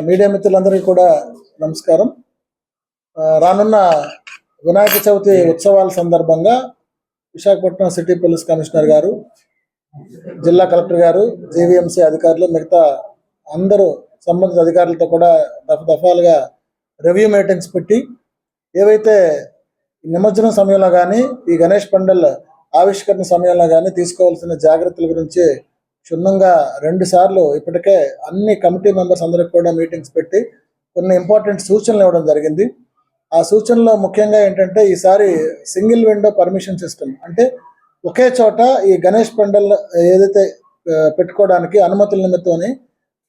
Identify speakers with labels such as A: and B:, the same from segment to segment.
A: Media మిత్రులందరికీ కూడా నమస్కారం. ఆ, రానున్న వినాయక చవితి ఉత్సవాల సందర్భంగా విశాఖపట్నం సిటీ పోలీస్ కమిషనర్ గారు జిల్లా కలెక్టర్ గారు జేవీఎంసీ అధికారులు మిగతా అందరూ సంబంధిత అధికారులతో కూడా దఫ దఫాలుగా రివ్యూ మీటింగ్స్ పెట్టి ఏవైతే నిమజ్జనం సమయంలో కానీ ఈ గణేష్ పండల్ ఆవిష్కరణ సమయంలో కానీ తీసుకోవాల్సిన జాగ్రత్తల గురించి క్షుణ్ణంగా రెండు సార్లు ఇప్పటికే అన్ని కమిటీ మెంబర్స్ అందరికి కూడా మీటింగ్స్ పెట్టి కొన్ని ఇంపార్టెంట్ సూచనలు ఇవ్వడం జరిగింది. ఆ సూచనలో ముఖ్యంగా ఏంటంటే ఈసారి సింగిల్ విండో పర్మిషన్ సిస్టమ్ అంటే ఒకే చోట ఈ గణేష్ పండల్ ఏదైతే పెట్టుకోవడానికి అనుమతుల నిమిత్తమని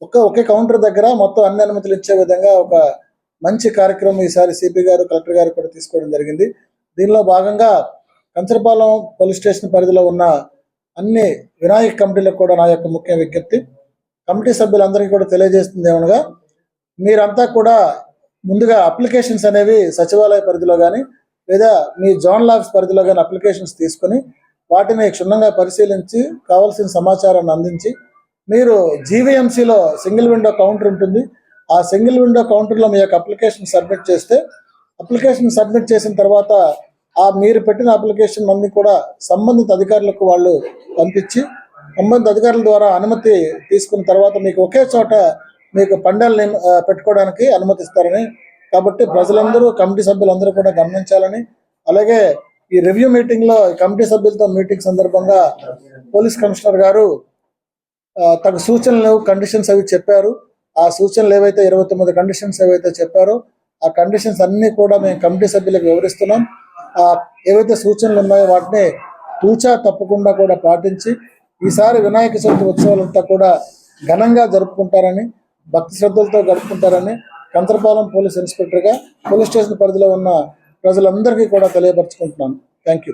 A: ఒక ఒకే కౌంటర్ దగ్గర మొత్తం అన్ని అనుమతులు ఇచ్చే విధంగా ఒక మంచి కార్యక్రమం ఈసారి సిపి గారు కలెక్టర్ గారు కూడా తీసుకోవడం జరిగింది. దీనిలో భాగంగా కంచరపాలెం పోలీస్ స్టేషన్ పరిధిలో ఉన్న అన్ని వినాయక కమిటీలకు కూడా నా యొక్క ముఖ్య విజ్ఞప్తి. కమిటీ సభ్యులందరికీ కూడా తెలియజేస్తుంది ఏమనగా మీరంతా కూడా ముందుగా అప్లికేషన్స్ అనేవి సచివాలయ పరిధిలో కానీ లేదా మీ జోన్ ఆఫీస్ పరిధిలో కానీ అప్లికేషన్స్ తీసుకొని వాటిని క్షుణ్ణంగా పరిశీలించి కావాల్సిన సమాచారాన్ని అందించి మీరు జీవీఎంసీలో సింగిల్ విండో కౌంటర్ ఉంటుంది. ఆ సింగిల్ విండో కౌంటర్లో మీ యొక్క అప్లికేషన్ సబ్మిట్ చేస్తే అప్లికేషన్ సబ్మిట్ చేసిన తర్వాత ఆ మీరు పెట్టిన అప్లికేషన్ అన్ని కూడా సంబంధిత అధికారులకు వాళ్ళు పంపించి సంబంధిత అధికారుల ద్వారా అనుమతి తీసుకున్న తర్వాత మీకు ఒకే చోట మీకు పండాలని పెట్టుకోవడానికి అనుమతిస్తారని. కాబట్టి ప్రజలందరూ కమిటీ సభ్యులందరూ కూడా గమనించాలని. అలాగే ఈ రివ్యూ మీటింగ్లో ఈ కమిటీ సభ్యులతో మీటింగ్ సందర్భంగా పోలీస్ కమిషనర్ గారు తగు సూచనలు కండిషన్స్ అవి చెప్పారు. ఆ సూచనలు ఏవైతే ఇరవై తొమ్మిది కండిషన్స్ ఏవైతే చెప్పారో ఆ కండిషన్స్ అన్ని కూడా మేము కమిటీ సభ్యులకు వివరిస్తున్నాం. ఏవైతే సూచనలు ఉన్నాయో వాటిని తూచా తప్పకుండా కూడా పాటించి ఈసారి వినాయక చవితి ఉత్సవాలంతా కూడా ఘనంగా జరుపుకుంటారని భక్తి శ్రద్ధలతో జరుపుకుంటారని కంచరపాలెం పోలీస్ ఇన్స్పెక్టర్గా పోలీస్ స్టేషన్ పరిధిలో ఉన్న ప్రజలందరికీ కూడా తెలియపరచుకుంటున్నాను. Thank you